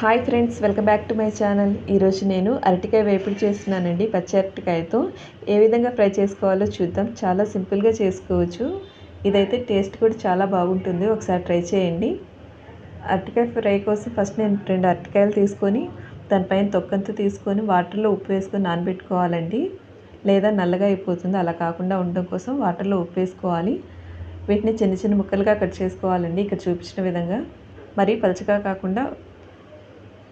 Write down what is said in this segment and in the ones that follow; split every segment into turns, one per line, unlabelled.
Hi friends welcome back to my channel ఈరోజు నేను అరటికాయ వేపుడు చేస్తున్నానండి పచ్చి అరటికాయతో. ఏ విధంగా ఫ్రై చేసుకోవాలో చూద్దాం. చాలా సింపుల్గా చేసుకోవచ్చు. ఇదైతే టేస్ట్ కూడా చాలా బాగుంటుంది. ఒకసారి ట్రై చేయండి. అరటికాయ ఫ్రై కోసం ఫస్ట్ నేను రెండు అరటికాయలు తీసుకొని దానిపైన తొక్కంతా తీసుకొని వాటర్లో ఉప్పు వేసుకొని నానబెట్టుకోవాలండి. లేదా నల్లగా అయిపోతుంది. అలా కాకుండా ఉండడం కోసం వాటర్లో ఉప్పు వేసుకోవాలి. వీటిని చిన్న చిన్న ముక్కలుగా కట్ చేసుకోవాలండి. ఇక్కడ చూపించిన విధంగా. మరీ పలచగా కాకుండా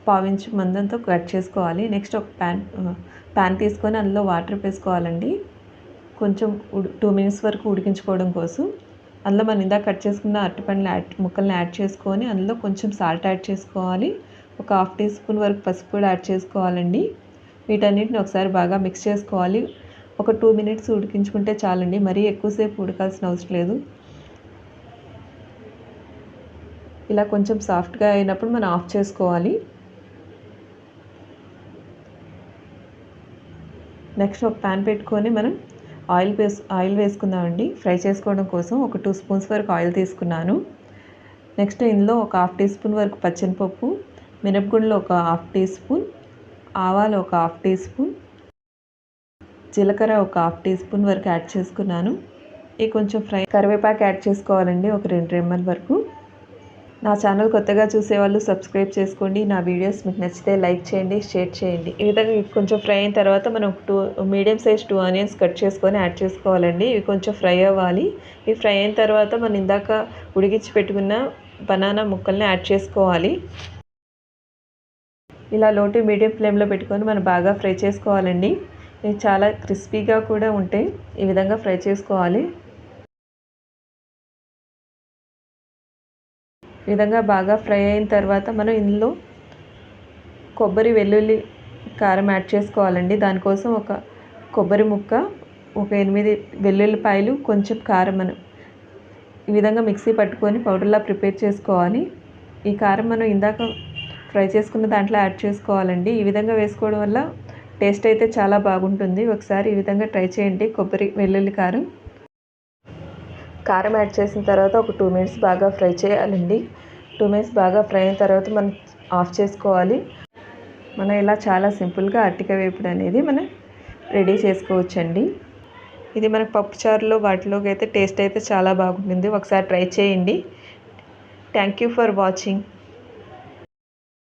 పావించి మందంతో కట్ చేసుకోవాలి. నెక్స్ట్ ఒక ప్యాన్ ప్యాన్ తీసుకొని అందులో వాటర్ వేసుకోవాలండి. కొంచెం ఉడి టూ మినిట్స్ వరకు ఉడికించుకోవడం కోసం. అందులో మనం ఇందాక కట్ చేసుకున్న అరటిపండ్లు యాడ్ ముక్కల్ని యాడ్ చేసుకొని అందులో కొంచెం సాల్ట్ యాడ్ చేసుకోవాలి. ఒక హాఫ్ టీ స్పూన్ వరకు పసుపు కూడా యాడ్ చేసుకోవాలండి. వీటన్నిటిని ఒకసారి బాగా మిక్స్ చేసుకోవాలి. ఒక టూ మినిట్స్ ఉడికించుకుంటే చాలండి. మరీ ఎక్కువసేపు ఉడకాల్సిన అవసరం లేదు. ఇలా కొంచెం సాఫ్ట్గా అయినప్పుడు మనం ఆఫ్ చేసుకోవాలి. నెక్స్ట్ ఒక ప్యాన్ పెట్టుకొని మనం ఆయిల్ వేసు ఆయిల్ వేసుకుందామండి. ఫ్రై చేసుకోవడం కోసం ఒక టూ స్పూన్స్ వరకు ఆయిల్ తీసుకున్నాను. నెక్స్ట్ ఇందులో ఒక హాఫ్ టీ స్పూన్ వరకు పచ్చనిపప్పు మినపగుండ్లో ఒక హాఫ్ టీ స్పూన్ ఆవాలు ఒక హాఫ్ టీ స్పూన్ జీలకర్ర ఒక హాఫ్ టీ స్పూన్ వరకు యాడ్ చేసుకున్నాను. ఇవి కొంచెం ఫ్రై కరివేపాకు యాడ్ చేసుకోవాలండి ఒక రెండు రెమ్మల వరకు. నా ఛానల్ కొత్తగా చూసేవాళ్ళు సబ్స్క్రైబ్ చేసుకోండి. నా వీడియోస్ మీకు నచ్చితే లైక్ చేయండి షేర్ చేయండి. ఈ విధంగా కొంచెం ఫ్రై అయిన తర్వాత మనం two medium size two onions cut చేసుకొని యాడ్ చేసుకోవాలండి. ఇవి కొంచెం ఫ్రై అవ్వాలి. ఇవి ఫ్రై అయిన తర్వాత మనం ఇందాక ఉడికించి పెట్టుకున్న బనానా ముక్కల్ని యాడ్ చేసుకోవాలి. ఇలా లోటు మీడియం ఫ్లేమ్లో పెట్టుకొని మనం బాగా ఫ్రై చేసుకోవాలండి. ఇవి చాలా క్రిస్పీగా కూడా ఉంటాయి ఈ విధంగా ఫ్రై చేసుకోవాలి. ఈ విధంగా బాగా ఫ్రై అయిన తర్వాత మనం ఇందులో కొబ్బరి వెల్లుల్లి కారం యాడ్ చేసుకోవాలండి. దానికోసం ఒక కొబ్బరి ముక్క ఒక ఎనిమిది వెల్లుల్లిపాయలు కొంచెం కారం మనం ఈ విధంగా మిక్సీ పట్టుకొని పౌడర్లా ప్రిపేర్ చేసుకోవాలి. ఈ కారం మనం ఇందాక ఫ్రై చేసుకున్న దాంట్లో యాడ్ చేసుకోవాలండి. ఈ విధంగా వేసుకోవడం వల్ల టేస్ట్ అయితే చాలా బాగుంటుంది. ఒకసారి ఈ విధంగా ట్రై చేయండి. కొబ్బరి వెల్లుల్లి కారం. కారం యాడ్ చేసిన తర్వాత ఒక టూ మినిట్స్ బాగా ఫ్రై చేయాలండి. టూ మినిట్స్ బాగా ఫ్రై అయిన తర్వాత మనం ఆఫ్ చేసుకోవాలి. మనం ఇలా చాలా సింపుల్గా అరటిక వేపుడు అనేది మనం రెడీ చేసుకోవచ్చండి. ఇది మనకు పప్పుచారులో వాటిలోకి అయితే టేస్ట్ అయితే చాలా బాగుంటుంది. ఒకసారి ట్రై చేయండి. Thank you for watching.